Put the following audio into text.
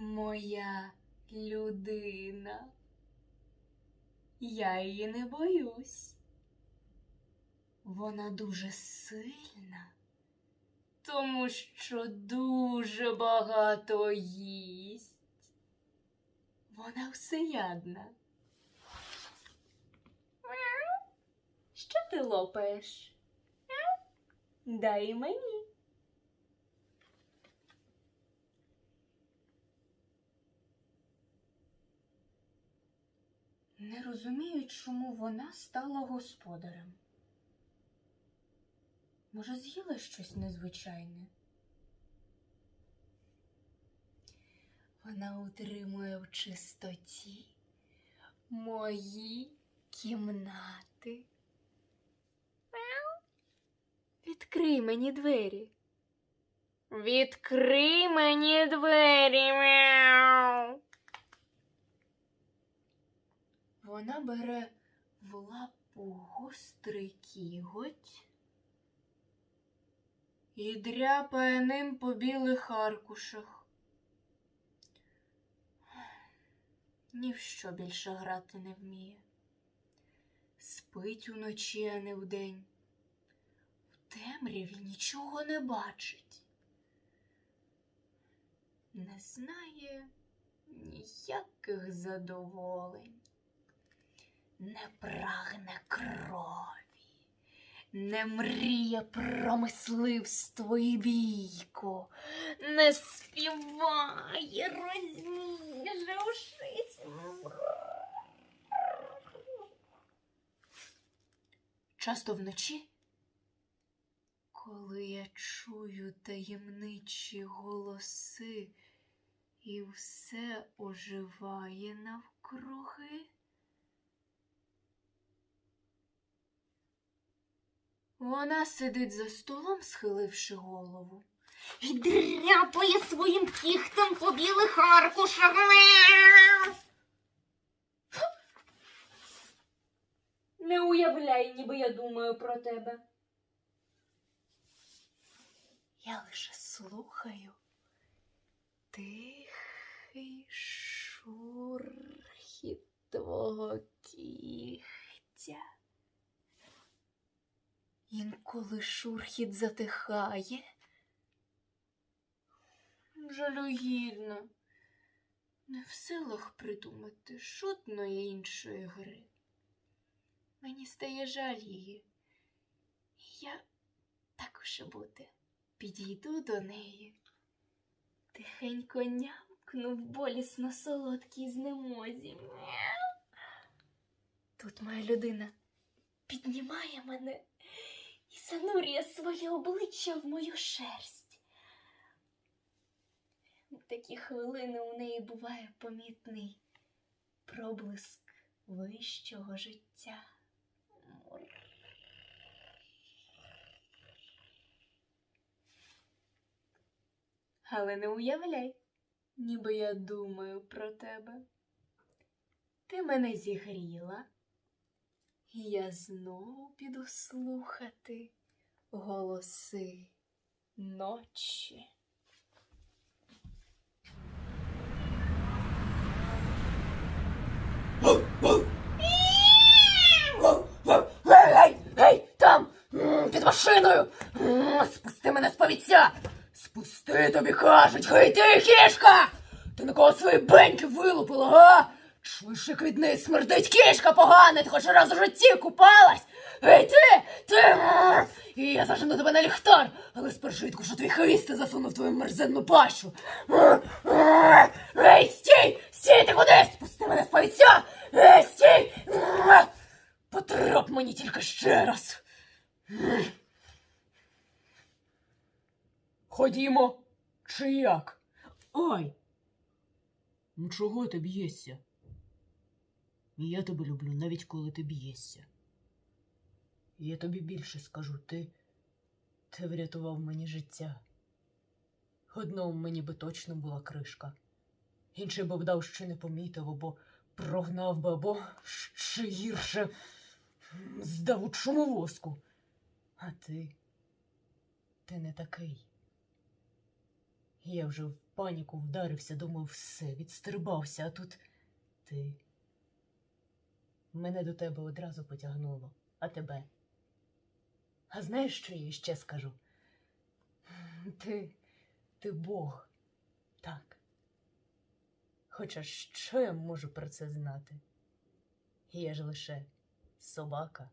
моя людина. Я її не боюсь. Вона дуже сильна, тому що дуже багато їсть. Вона всеядна. Що ти лопаєш? Дай мені. Розумію, чому вона стала господарем. Може, з'їла щось незвичайне? Вона утримує в чистоті мої кімнати. Відкрий мені двері. Відкрий мені двері. Мяу. Вона бере в лапу гострий кіготь і дряпає ним по білих аркушах. Ні в що більше грати не вміє. Спить уночі, а не вдень. В темряві нічого не бачить. Не знає ніяких задоволень не прагне крові, не мріє про мисливство і бійку, не співає, розніже ушись. Часто вночі, коли я чую таємничі голоси, і все оживає навкруги. Вона сидить за столом, схиливши голову. І дряпає своїм кіхтем по білих аркушах. Не уявляй, ніби я думаю про тебе. Я лише слухаю тихий шурхіт твого кігтя. Інколи шурхіт затихає. Жалюгідно. Не в силах придумати жодної іншої гри. Мені стає жаль її. І я так уж і бути. Підійду до неї. Тихенько нямкну в болісно солодкій знемозі. Тут моя людина піднімає мене і занурює своє обличчя в мою шерсть. В такі хвилини у неї буває помітний проблиск вищого життя. Але не уявляй, ніби я думаю про тебе. Ти мене зігріла, і я знову піду слухати голоси ночі. Гей, гей, гей, там, під машиною. Спусти мене з повіця. Спусти тобі кажуть, гей ти, кішка! Ти на кого свої беньки вилупила, га? Як від неї смердить кішка погана, ти хоч раз у житті купалась? Гей ти, ти! І я зажену тебе на ліхтар, але спершу відкушу твій хвіст і засуну в твою мерзенну пащу. Гей, стій! Стій ти кудись! Спусти мене з повіця! Гей, стій! М, Потрап мені тільки ще раз. Ходімо, чи як? Ой. Ну чого ти б'єшся? І я тебе люблю, навіть коли ти б'єшся. Я тобі більше скажу, ти, ти врятував мені життя. Одному мені би точно була кришка. Інший би вдав, що не помітив, або прогнав би, або ще гірше здав у чумовозку. А ти, ти не такий. Я вже в паніку вдарився, думав, все, відстрибався, а тут ти. Мене до тебе одразу потягнуло, а тебе. А знаєш, що я ще скажу? Ти. ти Бог. Так. Хоча що я можу про це знати? Я ж лише собака.